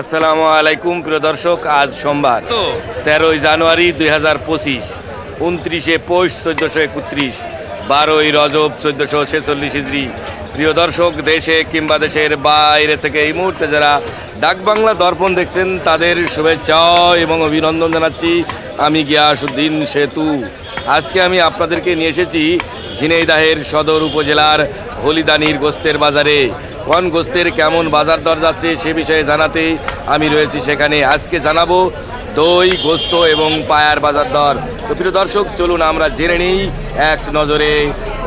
আসসালামু আলাইকুম প্রিয় দর্শক আজ সোমবার তেরোই জানুয়ারি দুই হাজার পঁচিশ উনত্রিশে পৌষ চোদ্দোশো একত্রিশ বারোই রজব চোদ্দোশো ছেচল্লিশ ইদ্রি প্রিয় দর্শক দেশে কিংবা দেশের বাইরে থেকে এই মুহূর্তে যারা ডাকবাংলা দর্পণ দেখছেন তাদের শুভেচ্ছা এবং অভিনন্দন জানাচ্ছি আমি গিয়াসুদ্দিন সেতু। আজকে আমি আপনাদেরকে নিয়ে এসেছি ঝিনাইদাহের সদর উপজেলার হলিদানির গোস্তের বাজারে। কোন গোস্তের কেমন বাজার দর যাচ্ছে সে বিষয়ে জানাতে আমি রয়েছি সেখানে। আজকে জানাব দই, গোস্ত এবং পায়ার বাজার দর। তো প্রিয় দর্শক, চলুন আমরা জেনে নিই এক নজরে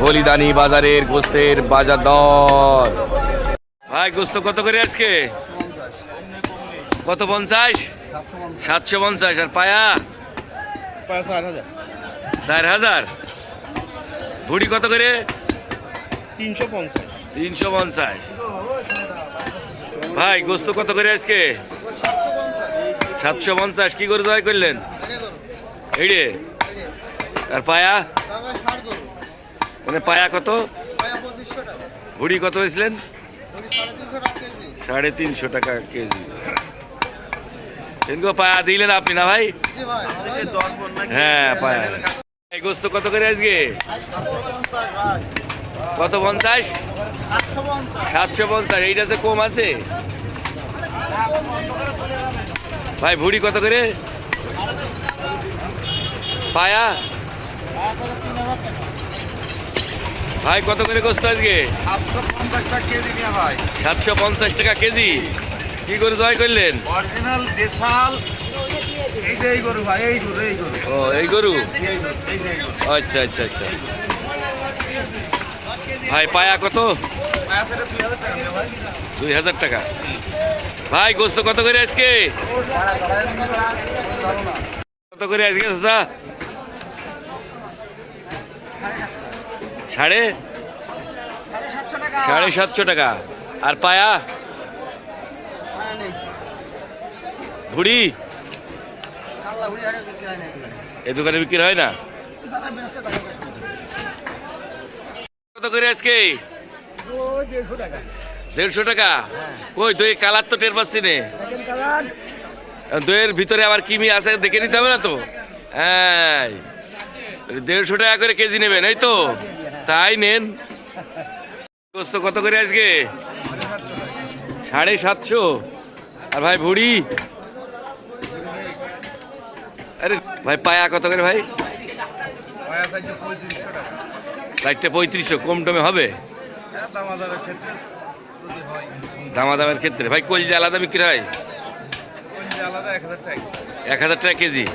হলিদানি বাজারের গোস্তের বাজার দর। ভাই, গোস্ত কত করে আজকে? কত পঞ্চাশ? সাতশো পঞ্চাশ। আর পায়া? চার হাজার? ভুড়ি কত করে? তিনশো পঞ্চাশ। তিনশো পঞ্চাশ। ভাই, গোস্ত কত করে আজকে? সাতশো পঞ্চাশ। কি করে জয় করলেন? এই রে আর পায়া? মানে পায়া কত? ভুড়ি কত হয়েছিলেন? সাড়ে তিনশো টাকা কেজি। এনকো পায়া দিলেন আপনি না ভাই? হ্যাঁ পায়া। গোস্ত কত করে আজকে? কত পঞ্চাশ? সাতশো পঞ্চাশ। এইটা যে কম আছে? ভাই ভুড়ি কত করে? পায়া? ভাই কত করে গোস্ত আজকে? সাতশো পঞ্চাশ টাকা কেজি। ভাই সাতশো পঞ্চাশ টাকা কেজি কি করে জয় করলেন? অরিজিনাল দেশাল। এই যে এই গরু ভাই এই গরু এই গরু। ও এই গরু? আচ্ছা আচ্ছা আচ্ছা। ভাই পায়া কত? দুই হাজার টাকা। ভাই গোস্ত কত করে আজকে? কত করে আজকে চাচা? সাড়ে? সাড়ে সাতশো টাকা। আর পায়া? ভুড়ি? এ দোকানে বিক্রি হয় না? করে আজকে? দেড়শো টাকা? কই, দই কালার তো টের পাচ্ছি নে। দইয়ের ভিতরে আবার কিমি আছে দেখে নিতে হবে না তো? হ্যাঁ দেড়শো টাকা করে কেজি নেবেন, এই তো? তাই নেন। গোস্ত কত করে আজকে? সাড়ে সাতশো। আর ভাই ভুড়ি? আরে, ভাই পায়া কত করে ভাই? পঁয়ত্রিশশো চারটে পঁয়ত্রিশশো কম টমে হবে? দাম ক্ষেত্রে দামা দামের ক্ষেত্রে। ভাই কলজি আলাদা বিক্রি হয়? এক হাজার টাকা কেজি।